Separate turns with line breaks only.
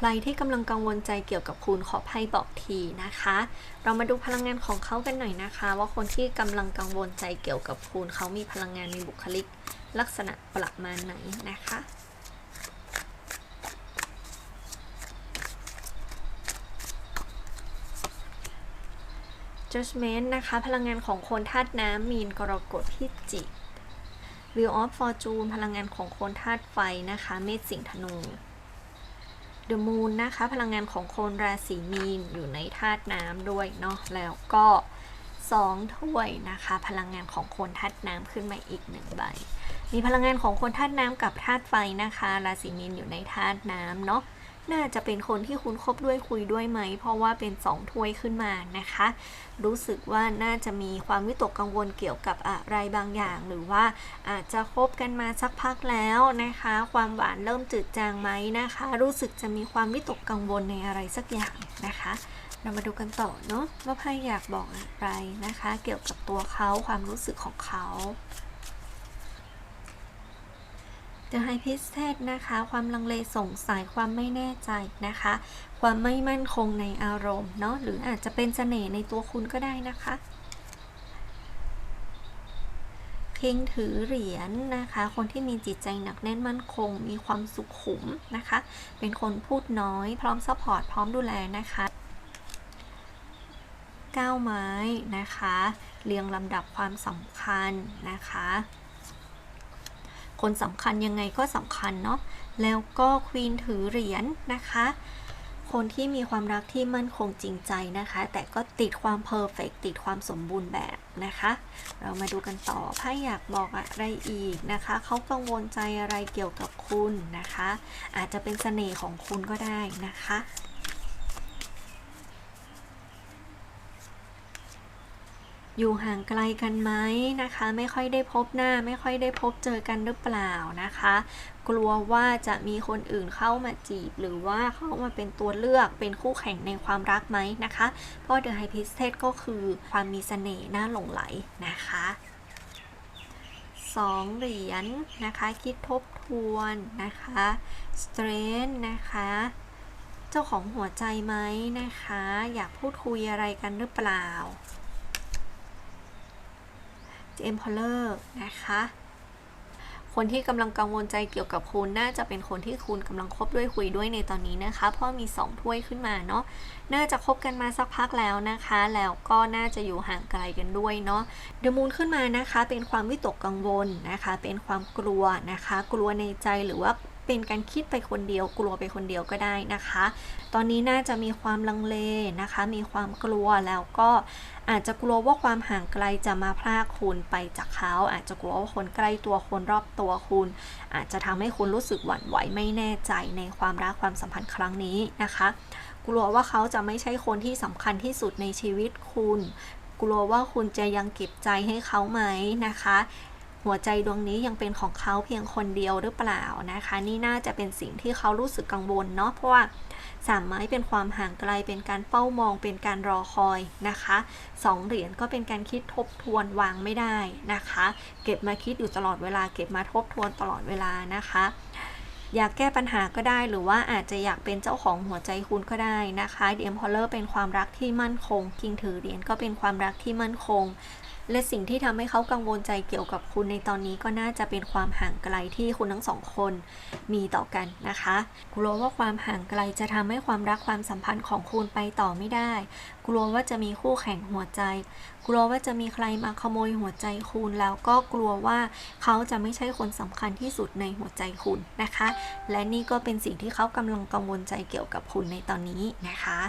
ใครที่กำลังกังวลใจเกี่ยวกับคุณขอไพ่บอกทีนะคะ เรามาดูพลังงานของเขากันหน่อยนะคะ ว่าคนที่กำลังกังวลใจเกี่ยวกับคุณเขามีพลังงานในบุคลิก ลักษณะประมาณไหนนะคะ judgment นะคะ พลังงานของคนธาตุน้ำมีนกรกฎพิจิก Wheel of Fortune พลังงานของคนธาตุไฟนะคะ เมษสิงห์ธนู The Moon นะคะ พลังงานของคนราศีมีนอยู่ในธาตุน้ำด้วยเนาะแล้วก็สองถ้วยนะคะ พลังงานของคนธาตุน้ำขึ้นมาอีกหนึ่งใบ มีพลังงานของคนธาตุน้ำกับธาตุไฟนะคะ ราศีมีนอยู่ในธาตุน้ำเนาะ น่าจะเป็นคนที่คุณคบด้วยคุยด้วยไหม เพราะว่าเป็นสองถ้วยขึ้นมานะคะ รู้สึกว่าน่าจะมีความวิตกกังวลเกี่ยวกับอะไรบางอย่าง หรือว่าอาจจะคบกันมาสักพักแล้วนะคะ ความหวานเริ่มจืดจางไหมนะคะ รู้สึกจะมีความวิตกกังวลในอะไรสักอย่างนะคะ เรามาดูกันต่อเนาะว่าไพ่อยากบอกอะไรนะคะ เกี่ยวกับตัวเขาความรู้สึกของเขา The High Priestess นะคะ ความลังเลสงสัยความไม่แน่ใจนะคะ ความไม่มั่นคงในอารมณ์เนาะหรืออาจจะเป็นเสน่ห์ในตัวคุณก็ได้นะคะคิงถือเหรียญนะคะ คนที่มีจิตใจหนักแน่นมั่นคง มีความสุขขุมนะคะ เป็นคนพูดน้อย พร้อมซัพพอร์ต พร้อมดูแลนะคะก้าวไม้นะคะ เรียงลำดับความสำคัญนะคะ คนสำคัญยังไงก็สำคัญเนาะแล้วก็ควีนถือเหรียญนะคะ คนที่มีความรักที่มั่นคงจริงใจนะคะ แต่ก็ติดความเพอร์เฟกติดความสมบูรณ์แบบนะคะ เรามาดูกันต่อไพ่อยากบอกอะไรอีกนะคะ เขากังวลใจอะไรเกี่ยวกับคุณนะคะ อาจจะเป็นเสน่ห์ของคุณก็ได้นะคะ อยู่ห่างไกลกันไหมนะคะ ไม่ค่อยได้พบหน้า ไม่ค่อยได้พบเจอกันหรือเปล่านะคะ กลัวว่าจะมีคนอื่นเข้ามาจีบ หรือว่าเข้ามาเป็นตัวเลือกเป็นคู่แข่งในความรักไหมนะคะ เพราะ The High Priestess ก็คือความมีเสน่ห์น่าหลงไหลนะคะสองเหรียญนะคะ คิดทบทวนนะคะ Strength นะคะ เจ้าของหัวใจไหมนะคะ อยากพูดคุยอะไรกันหรือเปล่า e m p e r o r นะคะ คนที่กำลังกังวลใจเกี่ยวกับคุณน่าจะเป็นคนที่คุณกำลังคบด้วยคุยด้วยในตอนนี้นะคะ เพราะมี 2 ถ้วยขึ้นมาเนาะน่าจะคบกันมาสักพักแล้วนะคะ แล้วก็น่าจะอยู่ห่างไกลกันด้วยเนาะเดมูนขึ้นมานะคะ เป็นความวิตกกังวลนะคะ เป็นความกลัวนะคะ กลัวในใจหรือว่า เป็นการคิดไปคนเดียวกลัวไปคนเดียวก็ได้นะคะ ตอนนี้น่าจะมีความลังเลนะคะ มีความกลัวแล้วก็อาจจะกลัวว่าความห่างไกลจะมาพรากคุณไปจากเขา อาจจะกลัวว่าคนใกล้ตัวคนรอบตัวคุณ อาจจะทำให้คุณรู้สึกหวั่นไหวไม่แน่ใจในความรักความสัมพันธ์ครั้งนี้นะคะ กลัวว่าเขาจะไม่ใช่คนที่สำคัญที่สุดในชีวิตคุณ กลัวว่าคุณจะยังเก็บใจให้เขาไหมนะคะ หัวใจดวงนี้ยังเป็นของเขาเพียงคนเดียวหรือเปล่านะคะ นี่น่าจะเป็นสิ่งที่เขารู้สึกกังวลเนาะเพราะว่าสามไม้เป็นความห่างไกลเป็นการเป้ามองเป็นการรอคอยนะคะสองเหรียญก็เป็นการคิดทบทวนวางไม่ได้นะคะ เก็บมาคิดอยู่ตลอดเวลา เก็บมาทบทวนตลอดเวลานะคะ อยากแก้ปัญหาก็ได้หรือว่าอาจจะอยากเป็นเจ้าของหัวใจคุณก็ได้นะคะเดียมพอลเลอร์เป็นความรักที่มั่นคง คิงถือเหรียญก็เป็นความรักที่มั่นคง และสิ่งที่ทำให้เขากังวลใจเกี่ยวกับคุณในตอนนี้ก็น่าจะเป็นความห่างไกลที่คุณทั้งสองคนมีต่อกันนะคะกลัวว่าความห่างไกลจะทำให้ความรักความสัมพันธ์ของคุณไปต่อไม่ได้ กลัวว่าจะมีคู่แข่งหัวใจ กลัวว่าจะมีใครมาขโมยหัวใจคุณแล้วก็กลัวว่าเขาจะไม่ใช่คนสำคัญที่สุดในหัวใจคุณนะคะ และนี่ก็เป็นสิ่งที่เขากำลังกังวลใจเกี่ยวกับคุณในตอนนี้นะคะ